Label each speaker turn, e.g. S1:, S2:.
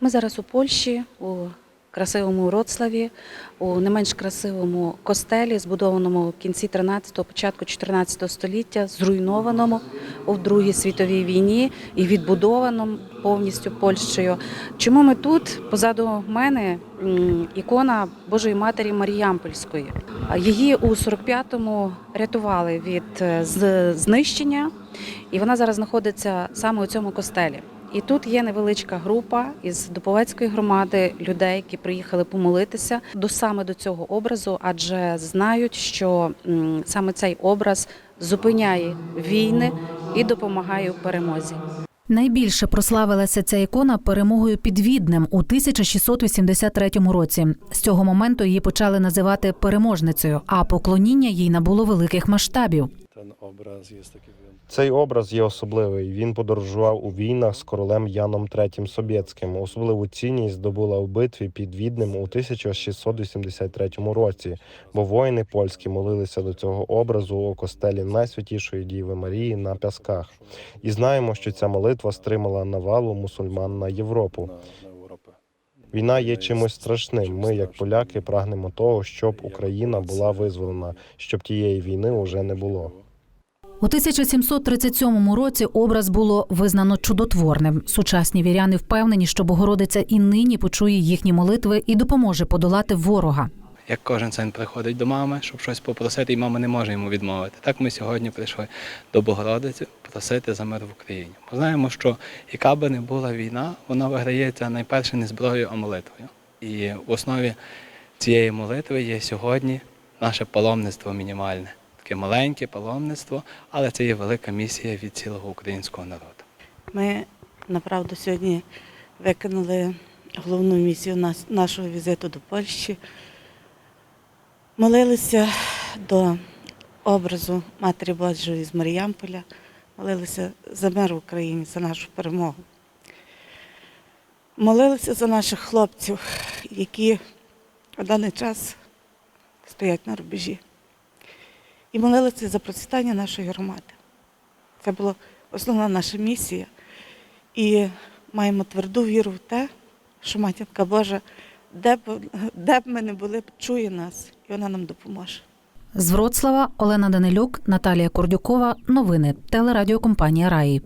S1: Ми зараз у Польщі, у красивому Вроцлаві, у не менш красивому костелі, збудованому в кінці 13-го, початку 14 століття, зруйнованому у Другій світовій війні і відбудованому повністю Польщею. Чому ми тут? Позаду мене ікона Божої Матері Маріямпольської. Її у 45-му рятували від е, знищення, і вона зараз знаходиться саме у цьому костелі. І тут є невеличка група із Дуповецької громади людей, які приїхали помолитися до саме до цього образу, адже знають, що саме цей образ зупиняє війни і допомагає у перемозі.
S2: Найбільше прославилася ця ікона перемогою під Віднем у 1683 році. З цього моменту її почали називати переможницею, а поклоніння їй набуло великих масштабів.
S3: Jest taki wyjątkowy.
S4: Цей образ є особливий. Він подорожував у війнах з королем Яном III Собєцьким. Особливу цінність здобула в битві під Віднем у 1683 році, бо воїни польські молилися до цього образу у костелі Найсвятішої Діви Марії на Пясках. І знаємо, що ця молитва стримала навалу мусульман на Європу. Війна є чимось страшним. Ми, як поляки, прагнемо того, щоб Україна була визволена, щоб тієї війни уже не було.
S2: У 1737 році образ було визнано чудотворним. Сучасні віряни впевнені, що Богородиця і нині почує їхні молитви і допоможе подолати ворога.
S5: Як кожен син приходить до мами, щоб щось попросити, і мама не може йому відмовити. Так ми сьогодні прийшли до Богородиці просити за мир в Україні. Бо знаємо, що яка би не була війна, вона виграється найперше не зброєю, а молитвою. І в основі цієї молитви є сьогодні наше паломництво мінімальне. Таке маленьке паломництво, але це є велика місія від цілого українського народу.
S6: Ми направду сьогодні виконали головну місію нашого візиту до Польщі. Молилися до образу Матері Божої з Маріямполя, молилися за мир в Україні, за нашу перемогу. Молилися за наших хлопців, які в даний час стоять на рубежі. І молилися за процвітання нашої громади. Це була основна наша місія. І маємо тверду віру в те, що Матінка Божа, де б, де б ми не були, чує нас, і вона нам допоможе.
S2: З Вроцлава Олена Данилюк, Наталія Кордюкова. Новини телерадіокомпанія Раї.